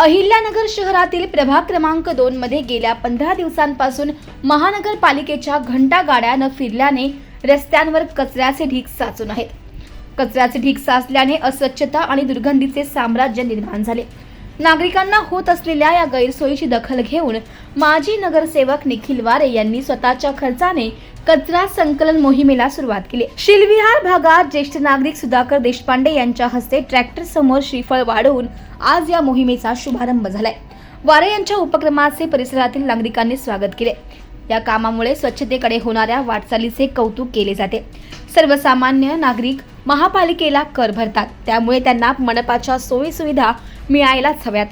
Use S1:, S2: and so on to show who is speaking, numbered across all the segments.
S1: अहिल्यानगर शहरातील प्रभाग क्रमांक दोन मध्ये गेल्या पंधरा दिवसांपासून महानगरपालिकेच्या घंटा गाड्यानं फिरल्याने रस्त्यांवर कचऱ्याचे ढीग साचून आहेत. कचऱ्याचे ढीग साचल्याने अस्वच्छता आणि दुर्गंधीचे साम्राज्य निर्माण झाले. नागरिकांना होत असलेल्या या गैरसोयीची दखल घेऊन माजी नगरसेवक निखिल वारे यांनी स्वतःच्या खर्चाने कचरा संकलन मोहिमेला सुरुवात केली. शिलविहार भागात ज्येष्ठ नागरिक सुधाकर देशपांडे यांच्या हस्ते ट्रॅक्टर समोर श्रीफळ वाढवून आज या मोहिमेचा शुभारंभ झालाय. वारे यांच्या उपक्रमाचे परिसरातील नागरिकांनी स्वागत केले. या कामामुळे स्वच्छतेकडे होणाऱ्या वाटचालीचे कौतुक केले जाते. सर्वसामान्य नागरिक महापालिकेला कर भरतात. त्यामुळे त्यांना मनपाच्या सोयी सुविधा मिळायलाच हव्यात.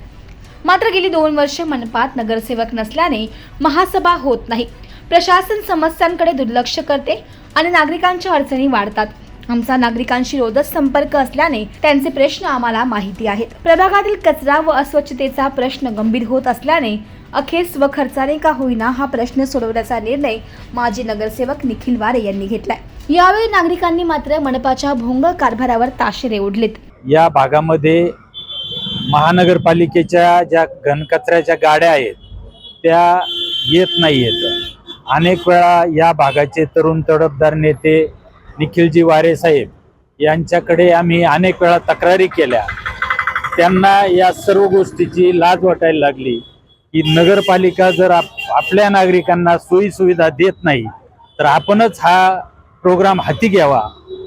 S1: मात्र गेली दोन वर्ष मनपात नगरसेवक नसल्याने महासभा होत नाही. प्रशासन समस्यांकडे दुर्लक्ष करते आणि नागरिकांच्या अडचणी वाढतात. आमचा नागरिकांशी रोजच संपर्क असल्याने त्यांचे प्रश्न आम्हाला माहिती आहेत. प्रभागातील कचरा व अस्वच्छतेचा प्रश्न गंभीर होत असल्याने अखेर स्वखर्चाने का होईना हा प्रश्न सोडवण्याचा निर्णय माजी नगरसेवक निखिल वारे यांनी घेतलाय. यावेळी नागरिकांनी मात्र मनपाच्या भोंग कारभारावर ताशेरे ओढलेत.
S2: या भागामध्ये महानगरपालिकेच्या ज्या घनकचऱ्याच्या गाड्या आहेत त्या येत नाही आहेत अनेक वेळा या भागाचे तरुण तडफदार नेते निखिलजी वारे साहेब यांच्याकडे आम्ही अनेक वेळा तक्रारी केल्या. त्यांना या सर्व गोष्टीची लाज वाटायला लागली की नगरपालिका जर आप आपल्या नागरिकांना सोयी सुविधा देत नाही तर आपणच हा प्रोग्राम हाती घ्यावा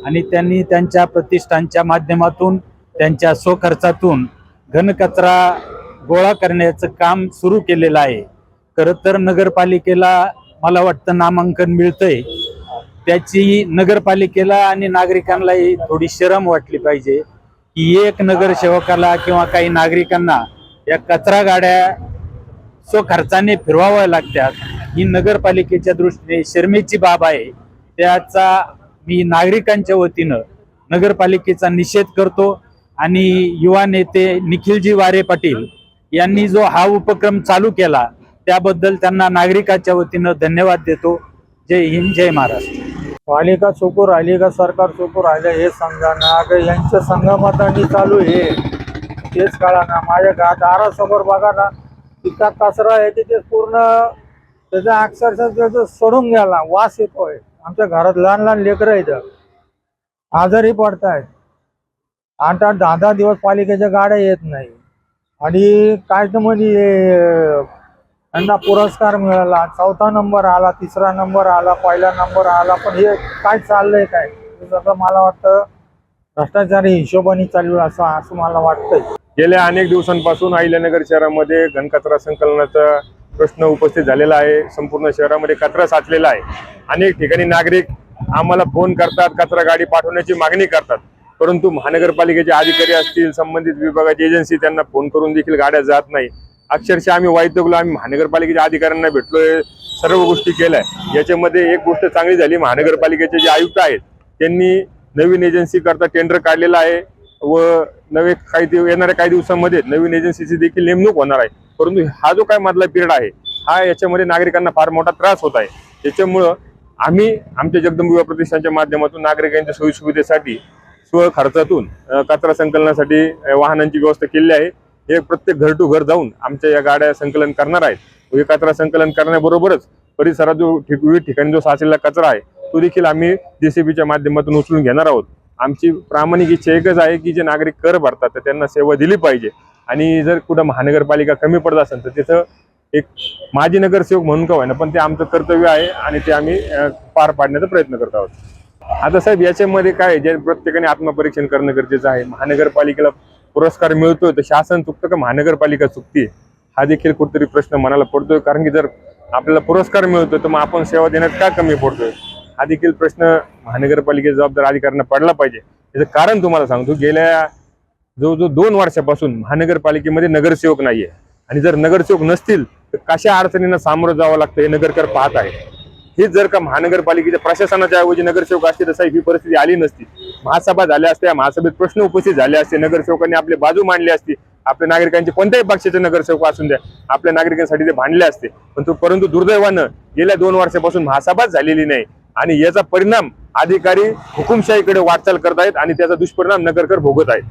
S2: आणि त्यांनी त्यांच्या प्रतिष्ठानच्या माध्यमातून त्यांच्या स्वखर्चातून घनकचरा गोळा करण्याचं काम सुरू केलेलं आहे. खरं तर नगरपालिकेला मला वाटतं नामांकन मिळतंय. त्याची नगरपालिकेला आणि नागरिकांनाही थोडी शरम वाटली पाहिजे की एक नगरसेवकाला किंवा काही नागरिकांना या कचरा गाड्या स्वखर्चाने फिरवाव्या लागतात. ही नगरपालिकेच्या दृष्टीने शर्मेची बाब आहे. त्याचा मी नागरिकांच्या वतीनं नगरपालिकेचा निषेध करतो आणि युवा नेते निखिलजी वारे पाटील यांनी जो हा उपक्रम चालू केला त्याबद्दल त्यांना नागरिकाच्या वतीनं धन्यवाद देतो. जय हिंद जय महाराष्ट्र.
S3: पालिका चुकू राहिली का? सरकार चुकू राहिलं हे समजा ना का यांच्या संगमतानी चालू हे तेच कळा ना माझ्या गा दारासमोर बघा ना इतका कचरा आहे की ते पूर्ण त्याचा अक्षरशः त्याचं सोडून गेला वास येतोय. आमच्या घरात लहान लहान लेकरं आहेत. आजारी पडतायत. आठ आठ दहा दहा दिवस पालिकेच्या गाड्या येत नाही. आणि काय तर म्हणजे यांना पुरस्कार मिळाला चौथा नंबर आला तिसरा नंबर आला पहिला नंबर आला पण हे काय चाललंय काय? जसं मला वाटतं भ्रष्टाचारी हिशोबाने चालू असं असं मला वाटतंय.
S4: गेल्या अनेक दिवसांपासून अहिल्यानगर शहरामध्ये घनकचरा संकलनाचा प्रश्न उपस्थित झालेला आहे. संपूर्ण शहरामध्ये कचरा साचलेला आहे. अनेक ठिकाणी नागरिक आम्हाला फोन करतात कचरा गाडी पाठवण्याची मागणी करतात. परंतु महानगरपालिकेचे अधिकारी असतील संबंधित विभागाची एजन्सी त्यांना फोन करून देखील गाड्या जात नाही अक्षरशः आम्ही वैतगलो आम्ही महानगरपालिकेच्या अधिकाऱ्यांना भेटलोय सर्व गोष्टी केल्या याच्यामध्ये एक गोष्ट चांगली झाली महानगरपालिकेचे जे आयुक्त आहेत त्यांनी नवीन एजन्सी करता टेंडर काढलेला आहे व नवे काही दिव- येणाऱ्या काही दिवसांमध्ये नवीन एजन्सीची देखील नेमणूक होणार आहे. परंतु हा जो काय मधला पिरियड आहे हा याच्यामध्ये नागरिकांना फार मोठा त्रास होत आहे. त्याच्यामुळं आम्ही आमच्या जगदंब युवा प्रतिष्ठानच्या माध्यमातून नागरिकांच्या सोयीसुविधेसाठी स्वखर्चातून कचरा संकलनासाठी वाहनांची व्यवस्था केली आहे. हे प्रत्येक घर टू घर जाऊन आमच्या या गाड्या संकलन करणार आहेत. व कचरा संकलन करण्याबरोबरच परिसरात जो ठिक- विविध ठिकाणी जो साचलेला कचरा आहे तो देखील आम्ही जेसीबीच्या माध्यमातून उचलून घेणार आहोत. आमची प्रामाणिक इच्छा एकच आहे की जे नागरिक कर भरतात तर त्यांना सेवा दिली पाहिजे. आणि जर कुठं महानगरपालिका कमी पडत असेल तर तिथं एक माजी नगरसेवक म्हणून का होईना पण ते आमचं कर्तव्य आहे आणि ते आम्ही पार पाडण्याचा प्रयत्न करत आहोत. आता साहेब याच्यामध्ये काय जे प्रत्येकाने आत्मपरीक्षण करणं गरजेचं आहे. महानगरपालिकेला पुरस्कार मिळतोय तर शासन चुकतं का? महानगरपालिका चुकते हा देखील कुठेतरी प्रश्न मनाला पडतोय कारण की जर आपल्याला पुरस्कार मिळतोय तर मग आपण सेवा देण्यात का कमी पडतोय? हा देखील प्रश्न महानगरपालिकेच्या जबाबदार अधिकाऱ्यांना पडला पाहिजे. याचं कारण तुम्हाला सांगतो गेल्या जो जो दोन वर्षापासून महानगरपालिकेमध्ये नगरसेवक नाहीये. आणि जर नगरसेवक नसतील तर कशा अडचणींना सामोरं जावं लागतं हे नगरकर पाहत आहे हेच जर का महानगरपालिकेच्या प्रशासनाच्या ऐवजी नगरसेवक असते तर साहेब ही परिस्थिती आली नसती. महासभा झाल्या असत्या महासभेत प्रश्न उपस्थित झाले असते. नगरसेवकांनी आपले बाजू मांडली असती. आपल्या नागरिकांचे कोणत्याही पक्षाचे नगरसेवक असून द्या आपल्या नागरिकांसाठी ते भांडले असते. पण तो परंतु दुर्दैवानं गेल्या दोन वर्षापासून महासभाच झालेली नाही आणि याचा परिणाम अधिकारी हुकुमशाहीकडे वाटचाल करत आहेत आणि त्याचा दुष्परिणाम नगरकर भोगत आहेत.